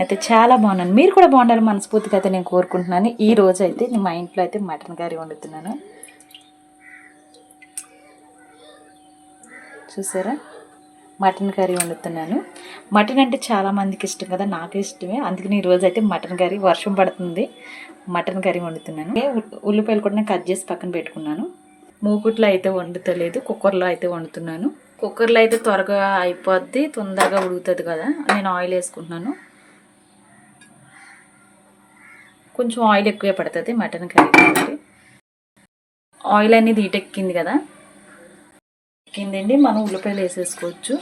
అయితే చాలా బాగున్నాను. మీరు కూడా బాగుండాలి మనస్ఫూర్తిగా అయితే నేను కోరుకుంటున్నాను. ఈ రోజు అయితే నేను మా ఇంట్లో అయితే మటన్ కర్రీ వండుతున్నాను. చూసారా? Mutton curry వండుతున్నాను. మటన్ అంటే చాలామందికి ఇష్టం కదా నాకు ఇష్టమే. అందుకని ఈరోజు అయితే మటన్ కర్రీ వర్షం పడుతుంది. మటన్ కర్రీ వండుతున్నాను. ఉల్లిపాయలు కూడా నేను కట్ చేసి పక్కన పెట్టుకున్నాను. మూకుట్లో అయితే వండుతలేదు కుక్కర్లో అయితే వండుతున్నాను. కుక్కర్లో అయితే త్వరగా అయిపోద్ది తొందరగా ఉడుకుతుంది కదా. నేను ఆయిల్ వేసుకుంటున్నాను. కొంచెం ఆయిల్ ఎక్కువే పడుతుంది మటన్ కర్రీ కాబట్టి. ఆయిల్ అనేది ఈటెక్కింది కదా. ఎక్కిందండి మనం ఉల్లిపాయలు వేసేసుకోవచ్చు.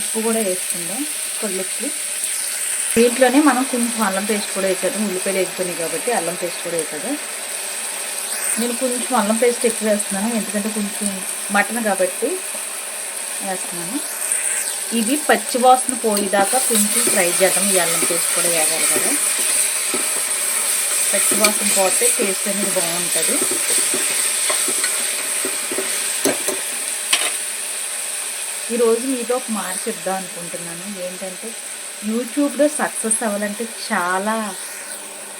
ఉప్పు కూడా వేసుకుందాం కొల్లుప్పు దీంట్లోనే మనం కొంచెం అల్లం పేస్ట్ కూడా వేసేద్దాం. ఉల్లిపాయలు వేసుకున్నాయి కాబట్టి అల్లం పేస్ట్ కూడా వేసేద్దాం. నేను కొంచెం అల్లం పేస్ట్ ఎక్కువ వేస్తున్నాను ఎందుకంటే కొంచెం మటన్ కాబట్టి వేస్తున్నాను. ఇది పచ్చి వాసన పోయేదాకా కొంచెం ఫ్రై చేద్దాం. ఈ అల్లం పేస్ట్ కూడా వేయాలి కదా. పచ్చి వాసన పోతే టేస్ట్ అనేది బాగుంటుంది. ఈరోజు మీతో ఒక మాట చెప్దాం అనుకుంటున్నాను. ఏంటంటే యూట్యూబ్లో సక్సెస్ అవ్వాలంటే చాలా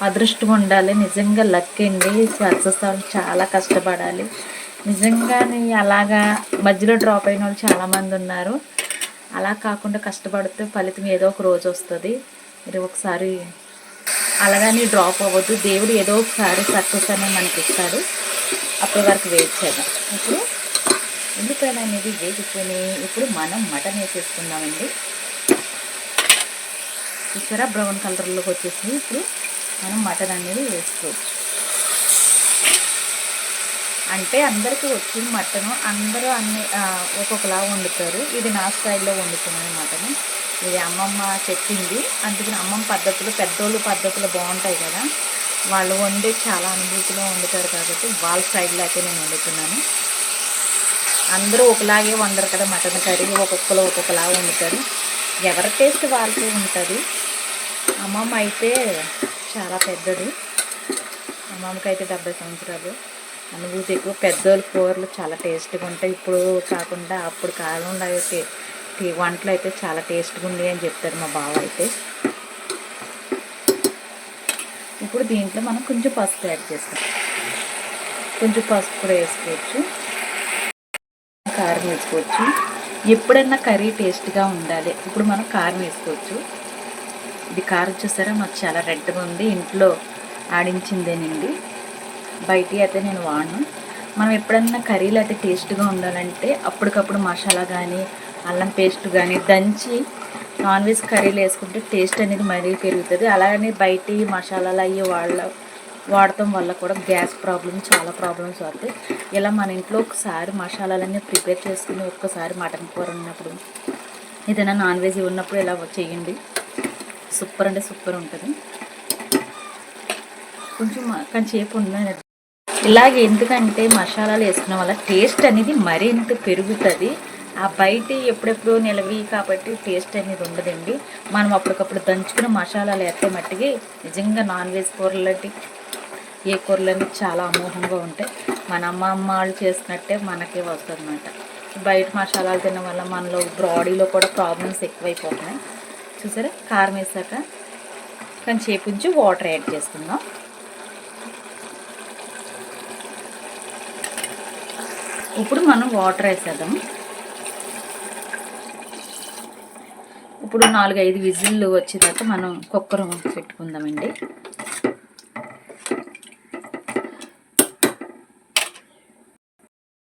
అదృష్టం ఉండాలి. నిజంగా లక్ అండి. సక్సెస్ అవ్వాలి చాలా కష్టపడాలి. నిజంగానే అలాగా మధ్యలో డ్రాప్ అయిన వాళ్ళు చాలామంది ఉన్నారు. అలా కాకుండా కష్టపడితే ఫలితం ఏదో ఒక రోజు వస్తుంది. మీరు ఒకసారి అలాగని డ్రాప్ అవ్వద్దు. దేవుడు ఏదో ఒకసారి సక్సెస్ అనేది మనకి ఇస్తాడు. అప్పటి వరకు వెయిట్ చేద్దాం. ఇప్పుడు ఉల్లిపాయలు అనేది వేసుకొని ఇప్పుడు మనం మటన్ వేసేసుకుందామండి. చూసారా? బ్రౌన్ కలర్లోకి వచ్చేసి ఇప్పుడు మనం మటన్ అనేది వేసుకోవచ్చు. అంటే అందరికీ వచ్చింది మటను. అందరూ అన్ని ఒక్కొక్కలా వండుతారు. ఇది నా స్టైల్లో వండుతున్నాను మటను. ఇది అమ్మమ్మ చెప్పింది. అందుకని అమ్మమ్మ పద్ధతులు పెద్దోళ్ళు పద్ధతులు బాగుంటాయి కదా. వాళ్ళు వండే చాలా అనుభూతిలో వండుతారు కాబట్టి వాళ్ళ స్టైల్లో అయితే నేను వండుతున్నాను. అందరూ ఒకలాగే వండరు కదా మటన్ కర్రీ. ఒక్కొక్కరు ఒక్కొక్కలా వండుతారు. ఎవరి టేస్ట్ వాళ్ళకి ఉంటుంది. అమ్మమ్మ అయితే చాలా పెద్దది. అమ్మమ్మకి అయితే డెబ్బై సంవత్సరాలు. అనుభూతి ఎక్కువ పెద్దోళ్ళ కూరలు చాలా టేస్ట్గా ఉంటాయి. ఇప్పుడు కాకుండా అప్పుడు కాలంలో అయితే టీ- వంటలు అయితే చాలా టేస్ట్గా ఉంది అని చెప్తారు మా బావ అయితే. ఇప్పుడు దీంట్లో మనం కొంచెం పసుపు యాడ్ చేస్తాం. కొంచెం పసుపు కూడా వేసుకోవచ్చు. కారం వేసుకోవచ్చు. ఎప్పుడైనా కర్రీ టేస్ట్గా ఉండాలి. ఇప్పుడు మనం కారం వేసుకోవచ్చు. ఇది కారం చూసారా? మాకు చాలా రెడ్గా ఉంది. ఇంట్లో ఆడించిందేనండి. బయట అయితే నేను వాడను. మనం ఎప్పుడన్నా కర్రీలు అయితే టేస్ట్గా ఉండాలంటే అప్పటికప్పుడు మసాలా కానీ అల్లం పేస్ట్ కానీ దంచి నాన్ వెజ్ కర్రీలు వేసుకుంటే టేస్ట్ అనేది మరీ పెరుగుతుంది. అలాగని బయట మసాలాలు అవి వాళ్ళ వాడటం వల్ల కూడా గ్యాస్ ప్రాబ్లమ్ చాలా ప్రాబ్లమ్స్ వస్తాయి ఇలా మన ఇంట్లో ఒకసారి మసాలాలన్నీ ప్రిపేర్ చేసుకుని ఒక్కసారి మటన్ కూర ఉన్నప్పుడు ఏదైనా నాన్ వెజ్ ఉన్నప్పుడు ఇలా చేయండి. సూపర్ అంటే సూపర్ ఉంటుంది. కొంచెం కొంచెంసేపు ఉందని ఇలాగే ఎందుకంటే మసాలాలు వేసుకున్న వల్ల టేస్ట్ అనేది మరింత పెరుగుతుంది. ఆ బయట ఎప్పుడెప్పుడు నిలవి కాబట్టి టేస్ట్ అనేది ఉండదండి. మనం అప్పటికప్పుడు దంచుకున్న మసాలాలు వేస్తే మట్టికి నిజంగా నాన్ వెజ్ కూరలంటే ఏ కూరలన్నీ చాలా అమోఘంగా ఉంటాయి. మన అమ్మ అమ్మ వాళ్ళు చేసినట్టే మనకే వస్తుంది అనమాట బయట మసాలాలు తినడం వల్ల మనలో బాడీలో కూడా ప్రాబ్లమ్స్ ఎక్కువైపోతున్నాయి. చూసారా? కారం వేసాక కొంచెం ఉంచి వాటర్ యాడ్ చేసుకుందాం. ఇప్పుడు మనం వాటర్ వేసేద్దాం. ఇప్పుడు నాలుగు ఐదు విజిల్లు వచ్చేదాకా మనం కుక్కర్ పెట్టుకుందామండి.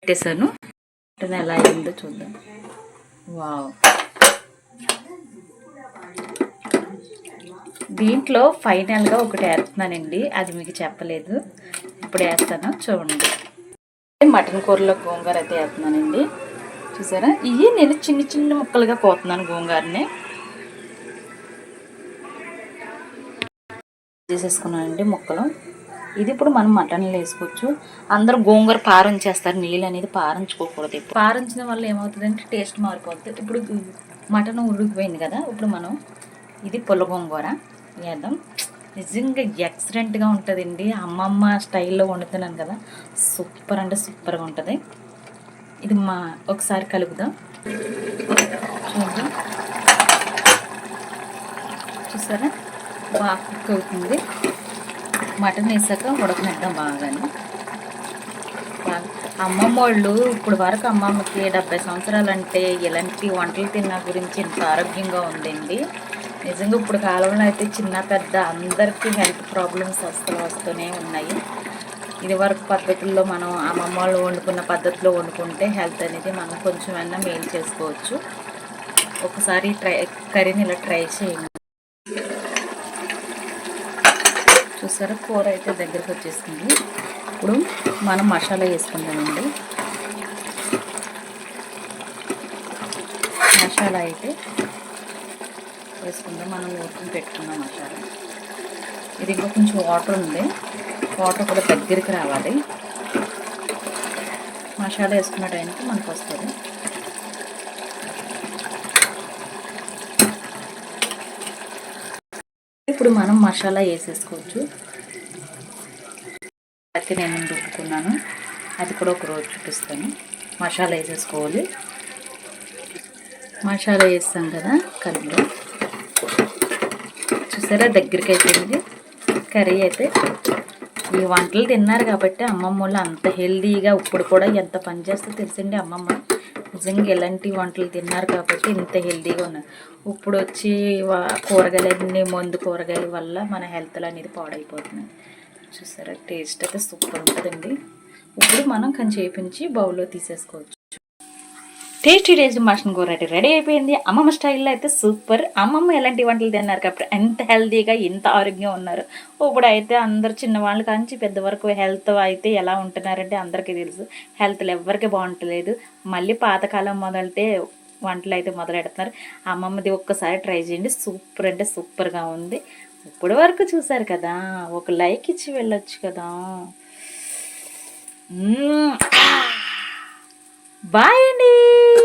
పెట్టేశాను. మటన్ ఎలా అయిందో చూద్దాం. వావ్. దీంట్లో ఫైనల్గా ఒకటి వేస్తున్నానండి. అది మీకు చెప్పలేదు. ఇప్పుడు వేస్తాను. చూడండి. మటన్ కూరలో గోంగూర అయితే వేస్తున్నానండి. చూసారా? ఇవి నేను చిన్న చిన్న ముక్కలుగా కోతున్నాను గోంగూరని. చేసేసుకున్నానండి ముక్కలు. ఇది ఇప్పుడు మనం మటన్లో వేసుకోవచ్చు. అందరూ గోంగూర పారించేస్తారు. నీళ్ళు అనేది పారించుకోకూడదు ఇప్పుడు పారించడం వల్ల ఏమవుతుందంటే టేస్ట్ మారిపోతుంది ఇప్పుడు మటన్ ఉడికిపోయింది కదా ఇప్పుడు మనం ఇది పుల్ల గోంగూర వేద్దాం. నిజంగా ఎక్సలెంట్గా ఉంటుందండి. అమ్మమ్మ స్టైల్లో వండుతున్నాను కదా సూపర్ అంటే సూపర్గా ఉంటుంది. ఇది మా ఒకసారి కలుపుదాం. చూద్దాం చూసారా? బాగా కుక్ అవుతుంది. మటన్ వేసాక ఉడకనిద్దాం బాగానే. బాగా అమ్మమ్మ వాళ్ళు ఇప్పుడు వరకు అమ్మమ్మకి డెబ్బై సంవత్సరాలు అంటే ఇలాంటి వంటలు తిన్న గురించి ఎంత ఆరోగ్యంగా ఉందండి. నిజంగా ఇప్పుడు కాలంలో అయితే చిన్న పెద్ద అందరికీ హెల్త్ ప్రాబ్లమ్స్ అసలు వస్తూనే ఉన్నాయి. ఇది వరకు పద్ధతుల్లో మనం అమ్మమ్మ వాళ్ళు వండుకున్న పద్ధతిలో వండుకుంటే హెల్త్ అనేది మనం కొంచెం మెయిల్ చేసుకోవచ్చు. ఒకసారి ట్రై కర్రీని ఇలా ట్రై చేయండి. చూసారా? కూర అయితే దగ్గరకు వచ్చేసింది. ఇప్పుడు మనం మసాలా వేసుకుందామండి మసాలా అయితే వేసుకుందాం మనం ఊరుకుని పెట్టుకున్న మసాలా ఇది ఇంకా కొంచెం వాటర్ ఉంది. వాటర్ కూడా దగ్గరికి రావాలి. మసాలా వేసుకున్న టైంకి మనకు వస్తుంది. ఇప్పుడు మనం మసాలా వేసేసుకోవచ్చు. అయితే నేను రుబ్బుకున్నాను అది కూడా ఒక రోజు చూపిస్తాను. మసాలా వేసేసుకోవాలి. మసాలా వేస్తాం కదా కలిపి చూసారా? దగ్గరికి అయిపోయింది కర్రీ అయితే ఈ వంటలు తిన్నారు కాబట్టి అమ్మమ్మ వాళ్ళు అంత హెల్దీగా ఇప్పుడు కూడా ఎంత పని చేస్తే తెలిసిండి అమ్మమ్మ? నిజంగా ఎలాంటి వంటలు తిన్నారు కాబట్టి ఇంత హెల్దీగా ఉన్నారు. ఇప్పుడు వచ్చి కూరగాయలన్నీ మందు కూరగాయల వల్ల మన హెల్త్లు అనేది పాడైపోతున్నాయి. చూసారా? టేస్ట్ అయితే సూపర్ ఉంటుందండి. ఇప్పుడు మనం కొంచెం చేపించి బౌల్లో తీసేసుకోవచ్చు. టేస్టీ టేస్టీ మటన్ కూర అయితే రెడీ అయిపోయింది. అమ్మమ్మ స్టైల్లో అయితే సూపర్ అమ్మమ్మ ఎలాంటి వంటలు తిన్నారు కాబట్టి ఎంత హెల్తీగా ఎంత ఆరోగ్యంగా ఉన్నారు. ఇప్పుడు అయితే అందరు చిన్నవాళ్ళు కాంచి పెద్ద వరకు హెల్త్ అయితే ఎలా ఉంటున్నారంటే అందరికీ తెలుసు. హెల్త్లు ఎవరికి బాగుంటలేదు. మళ్ళీ పాతకాలం మొదలైతే వంటలు అయితే మొదలెడుతున్నారు. అమ్మమ్మది ఒక్కసారి ట్రై చేయండి. సూపర్ అంటే సూపర్గా ఉంది. ఇప్పటి వరకు చూసారు కదా ఒక లైక్ ఇచ్చి వెళ్ళొచ్చు కదా. Bye, Annie!